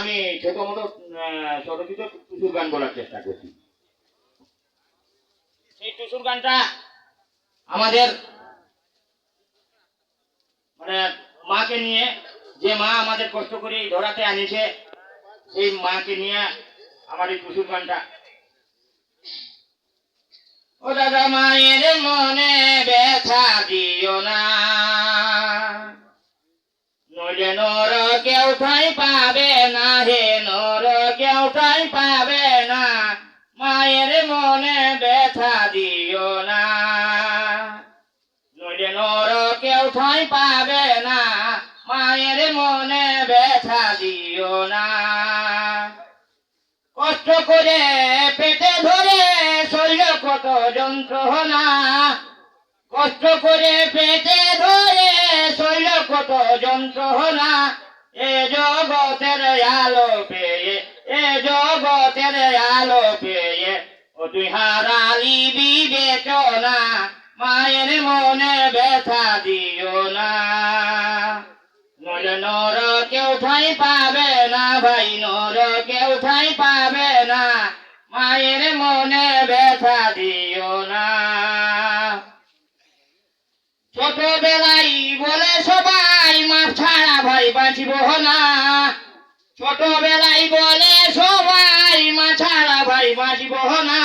আমি ছোট মোটো ছোট টুসুর গান বলার চেষ্টা করছি। সেই টুসুর গানটা আমাদের মানে মাকে নিয়ে, যে মা আমাদের কষ্ট করে ধরাতে আনিছে, সেই মাকে নিয়ে আমার এই টুসুর গানটা। ও দাদা মায়ের মনে ব্যথা দিও না। নইলে নর কেউ ঠাই পাবে না, হে নর কেউ ঠাই পাবে না, মায়ের মনে ব্যথা দিও না। নইলে নর কেউ ঠাই পাবে না, মায়ের মনে ব্যথা দিও না। কষ্ট করে পেটে ধরে শরীর কত যন্ত্রণা, কষ্ট করে পেটে ধরে মায়ের মনে ব্যথা দিও না। নর কেউ ঠাই পাবে না, ভাই নর কেউ ঠাই পাবে না, মায়ের মনে ব্যথা দিও না। ছোটবেলায় বলে সবাই বাঁচিব না। ছোটবেলায় বলে সবাই মা ছাড়া ভাই বাঁচিব না।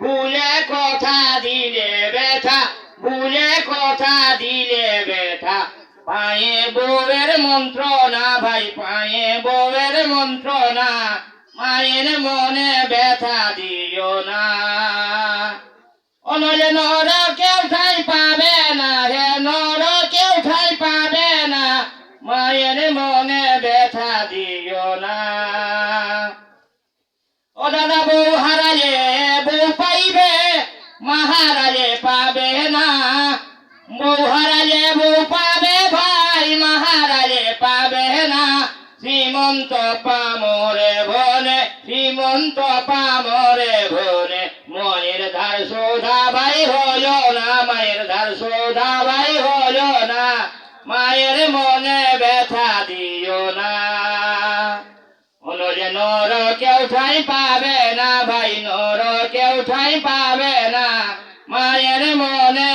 ভুলে কথা দিলে ব্যথা, ভুলে কথা দিলে ব্যথা। পায়ে বউয়ের মন্ত্র না ভাই, পায়ে বউয়ের মন্ত্র না মায়ের মনে ব্যথা দিও না। অনলে নর কেউ ঠাই পাবে ও দাদা বউ হারালে বউ পাইবে মা পাবে না। বউ হারালে বউ পাবে ভাই মা পাবে না। শ্রীমন্ত পামরে ভনে শ্রীমন্ত পামরে ভনে মনের ধার সোধা ভাই হলো না, মায়ের ধার সোধা ভাই হলো না। মায়ের মনে ব্যথা অনরে নর কেউ ঠাই পাবে না ভাই নর কেউ ঠাই পাবে না। মায়ের মনে